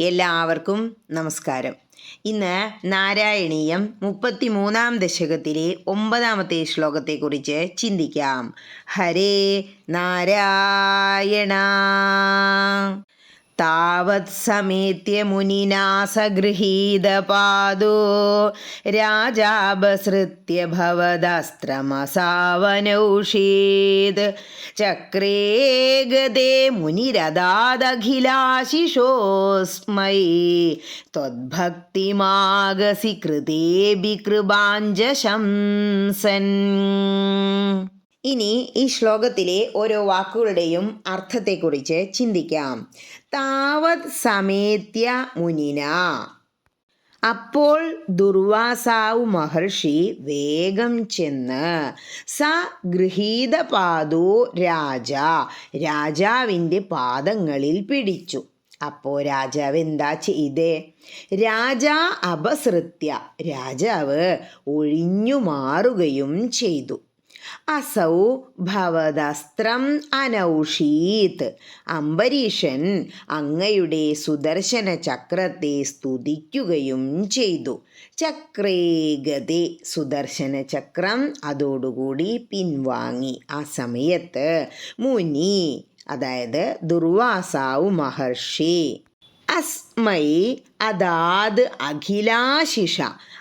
എല്ലാവർക്കും നമസ്കാരം. ഇന്ന് നാരായണീയം മുപ്പത്തി മൂന്നാം ദശകത്തിലെ ഒമ്പതാമത്തെ ശ്ലോകത്തെക്കുറിച്ച് ചിന്തിക്കാം. ഹരേ നാരായണ. താവത് സമേത്യ മുനിനാ സഗൃഹീതപാദോ രാജാപസൃത്യ ഭവദസ്ത്രമസാവനൗഷീത്. ചക്രേ ഗതേ മുനിരദാദഖിലാശിഷോസ്മൈ ത്വദ്ഭക്തിമാഗസി കൃതേബി കൃപാഞ്ജശംസൻ. ഇനി ഈ ശ്ലോകത്തിലെ ഓരോ വാക്കുകളുടെയും അർത്ഥത്തെക്കുറിച്ച് ചിന്തിക്കാം. താവത് സമേത്യ മുനിന. അപ്പോൾ ദുർവാസാവ് മഹർഷി വേഗം ചെന്ന് സ ഗൃഹീത പാദോ രാജ. രാജാവിന്റെ പാദങ്ങളിൽ പിടിച്ചു. അപ്പോൾ രാജാവ് എന്താ ചെയ്തേ? രാജ അപസൃത്യ. രാജാവ് ഒഴിഞ്ഞു മാറുകയും ചെയ്തു. അസൗ ഭവദസ്ത്രം അനൗഷീത്. അംബരീഷൻ അങ്ങയുടെ സുദർശന ചക്രത്തെ സ്തുതിക്കുകയും ചെയ്തു. ചക്രേഗതി സുദർശന ചക്രം അതോടുകൂടി പിൻവാങ്ങി. ആ സമയത്ത് മുനി അതായത് ദുർവാസാവു മഹർഷി അസ്മൈ അതാത് അഖിലാശിഷ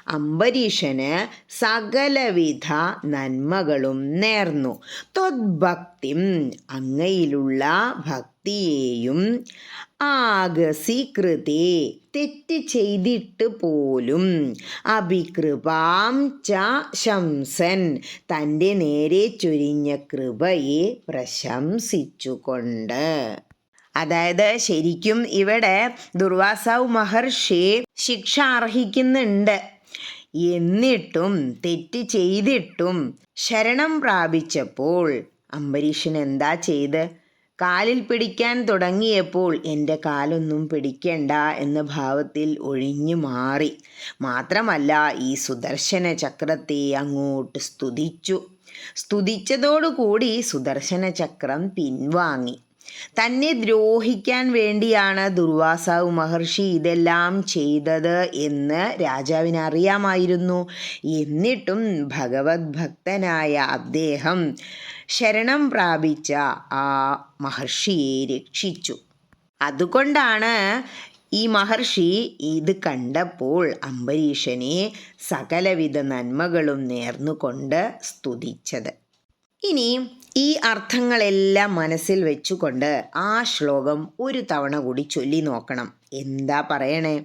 അംബരീഷന് സകലവിധ നന്മകളും നേർന്നു. ത്വദ്ഭക്തിം അങ്ങയിലുള്ള ഭക്തിയെയും ആഗസി കൃതേ തെറ്റ് ചെയ്തിട്ട് പോലും അഭികൃപാം ച ശംസൻ തന്റെ നേരെ ചൊരിഞ്ഞ കൃപയെ പ്രശംസിച്ചുകൊണ്ട്. അതായത് ശരിക്കും ഇവിടെ ദുർവാസാവ് മഹർഷി ശിക്ഷ അർഹിക്കുന്നുണ്ട്. എന്നിട്ടും തെറ്റ് ചെയ്തിട്ടും ശരണം പ്രാപിച്ചപ്പോൾ അംബരീഷൻ എന്താ ചെയ്ത്? കാലിൽ പിടിക്കാൻ തുടങ്ങിയപ്പോൾ എന്റെ കാലൊന്നും പിടിക്കണ്ട എന്ന ഭാവത്തിൽ ഒഴിഞ്ഞു മാറി. മാത്രമല്ല ഈ സുദർശന ചക്രത്തെ അങ്ങോട്ട് സ്തുതിച്ചു. സ്തുതിച്ചതോടുകൂടി സുദർശന ചക്രം പിൻവാങ്ങി. തന്നെ ദ്രോഹിക്കാൻ വേണ്ടിയാണ് ദുർവാസാവ് മഹർഷി ഇതെല്ലാം ചെയ്തത് എന്ന് രാജാവിന് അറിയാമായിരുന്നു. എന്നിട്ടും ഭഗവത് ഭക്തനായ അദ്ദേഹം ശരണം പ്രാപിച്ച ആ മഹർഷിയെ രക്ഷിച്ചു. അതുകൊണ്ടാണ് ഈ മഹർഷി ഇത് കണ്ടപ്പോൾ അംബരീഷനെ സകലവിധ നന്മകളും നേർന്നുകൊണ്ട് സ്തുതിച്ചത്. ഇനി ഈ അർത്ഥങ്ങളെല്ലാം മനസ്സിൽ വെച്ചുകൊണ്ട് ആ ശ്ലോകം ഒരു തവണ കൂടി ചൊല്ലി നോക്കണം. എന്താ പറയണേ?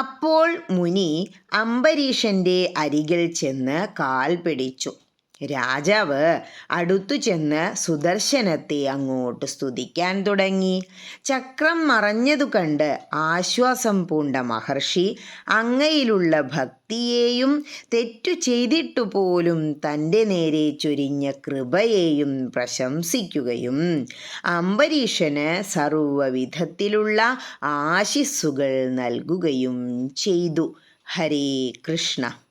അപ്പോൾ മുനി അംബരീഷന്റെ അരികിൽ ചെന്ന് കാൽ പിടിച്ചു. രാജാവ് അടുത്തു ചെന്ന് സുദർശനത്തെ അങ്ങോട്ട് സ്തുതിക്കാൻ തുടങ്ങി. ചക്രം മറഞ്ഞതു കണ്ട് ആശ്വാസം പൂണ്ട മഹർഷി അങ്ങയിലുള്ള ഭക്തിയെയും തെറ്റു ചെയ്തിട്ടു പോലും തന്റെ നേരെ ചൊരിഞ്ഞ കൃപയെയും പ്രശംസിക്കുകയും അംബരീഷന് സർവവിധത്തിലുള്ള ആശിസ്സുകൾ നൽകുകയും ചെയ്തു. ഹരേ കൃഷ്ണ.